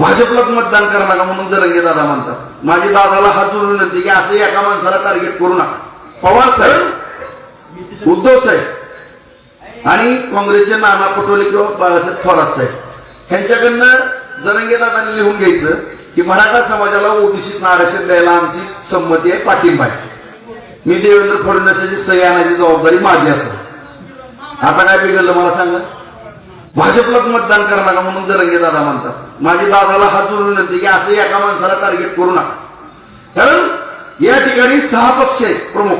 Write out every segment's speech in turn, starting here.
भाजपलाच मतदान करा नका म्हणून जरंगे दादा म्हणतात. माझ्या दादाला हात जोडून विनंती की असं एका माणसाला टार्गेट करू नका. पवार साहेब उद्धव साहेब आणि काँग्रेसचे नाना पटोले किंवा बाळासाहेब थोरात साहेब ह्यांच्याकडनं जरंगे दादांनी लिहून घ्यायचं की मराठा समाजाला ओबीसीत आरक्षण द्यायला आमची संमती आहे पाठिंबा आहे. मी देवेंद्र फडणवीसाची सही आणायची जबाबदारी माझी असेल. आता काय बिघडलं मला सांगा? भाजपलाच मतदान करा नका म्हणून जरंगे दादा म्हणतात. माझी दादाला हात जोडून विनंती की असं एका माणसाला टार्गेट करू नका. कारण या ठिकाणी सहा पक्ष आहेत प्रमुख.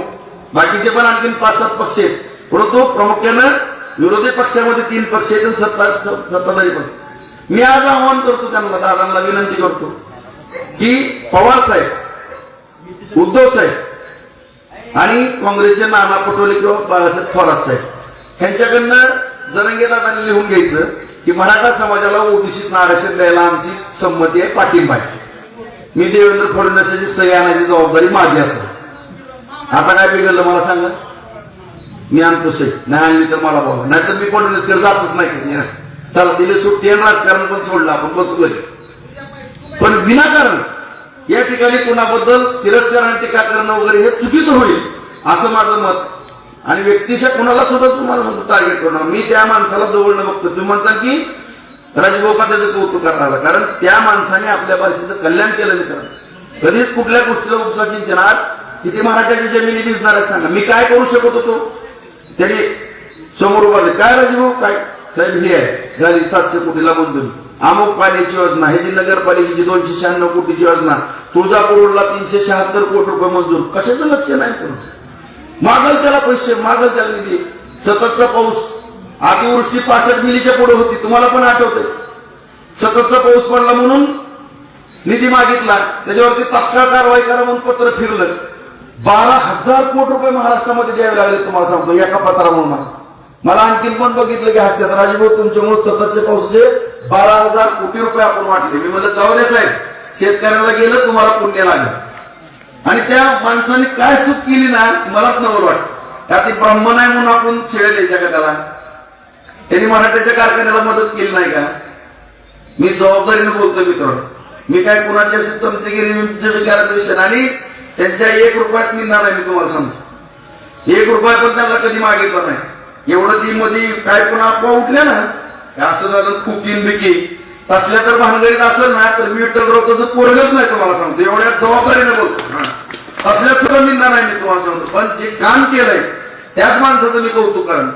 बाकीचे पण आणखीन पाच सात पक्ष आहेत. परंतु प्रामुख्यानं विरोधी पक्षामध्ये तीन पक्ष आहेत सत्ता सत्ताधारी पक्ष. मी आज आवाहन करतो त्यांना दादांना विनंती करतो की पवार साहेब उद्धव साहेब आणि काँग्रेसचे नाना पटोले किंवा बाळासाहेब थोरात साहेब ह्यांच्याकडनं जनंगेदादांनी लिहून घ्यायचं की मराठा समाजाला ओबीसीत आरक्षण द्यायला आमची संमती आहे पाठिंबा आहे. मी देवेंद्र फडणवीसाची सही आणायची जबाबदारी माझी असेल. आता काय बिघडलं मला सांगा? मी आणतो सही. नाही आणली तर मला बोला नाहीतर मी फडणवीसकडे जातच नाही. चला दिले सुट्टी आणि राजकारण पण सोडलं. आपण बसू घरी. पण विनाकारण या ठिकाणी कुणाबद्दल तिरस्कार आणि टीका करणं वगैरे हे चुकीचं होईल असं माझं मत. आणि व्यक्तिशा कुणाला सुद्धा तुम्हाला सुद्धा टार्गेट करणार. मी त्या माणसाला जवळनं बघतो तुम्ही म्हणता की राजगोपा त्याचं कौतुक करणार. कारण त्या माणसाने आपल्या भाषेचं कल्याण केलं मित्रांनो कधीच कुठल्या गोष्टीला उपसा सिंचन किती मराठ्याची जमिनी दिसणार आहेत सांगा. मी काय करू शकत होतो? त्याने समोर उभारले काय राजभाऊ काय? साहेब हे आहे. झाली सातशे कोटीला मंजुरी अमुक पाण्याची योजना. हे जी नगरपालिकेची दोनशे शहाण्णव कोटीची योजना. तुळजापूरला तीनशे शहात्तर कोटी रुपये मंजूर. कशाचं लक्ष नाही करू मागल त्याला पैसे मागल त्याला निधी. सततचा पाऊस. अतिवृष्टी पासष्ट मिलीच्या पुढे होती. तुम्हाला पण आठवतंय. सततचा पाऊस पडला म्हणून निधी मागितला. त्याच्यावरती तात्काळ कारवाई करा म्हणून पत्र फिरलं. बारा हजार कोटी रुपये महाराष्ट्रामध्ये द्यावे लागले तुम्हाला सांगतो. एका पत्रामुळे मला. मला आणखीन पण बघितलं की हसत्यात. राजभाऊ तुमच्यामुळे सततच्या पाऊसचे बारा हजार कोटी रुपये आपण वाटले. मी म्हणलं जाऊ दे साहेब. शेतकऱ्याला गेलं तुम्हाला पुण्य लागलं. आणि त्या माणसाने काय चूक केली ना मलाच नवल वाटत. का ती ब्राह्मण आहे म्हणून आपण शिव्या द्यायच्या का त्याला? त्यांनी मराठ्याच्या कारखान्याला मदत केली नाही का? मी जबाबदारीने बोलतो मित्र मी काय कुणाची असे चमचेगिरी विचाराचा विषय आणि त्यांच्या एक रुपयात मिळणार नाही मी तुम्हाला सांगतो. एक रुपया पण त्यांना कधी मागितला नाही. एवढं ती मध्ये काय कोण अफवा उठल्या ना असं झालं खुकीन बिकी तसल्या तर भानगडीत असेल ना तर मी विठ्ठल तसं पोरगच नाही तुम्हाला सांगतो. एवढ्या जबाबदारीने बोलतो असल्याचं तसल्याच मिळणार नाही मी तुम्हाला सांगतो. पण जे काम केलंय त्याच माणसाचं मी कौतुक करेन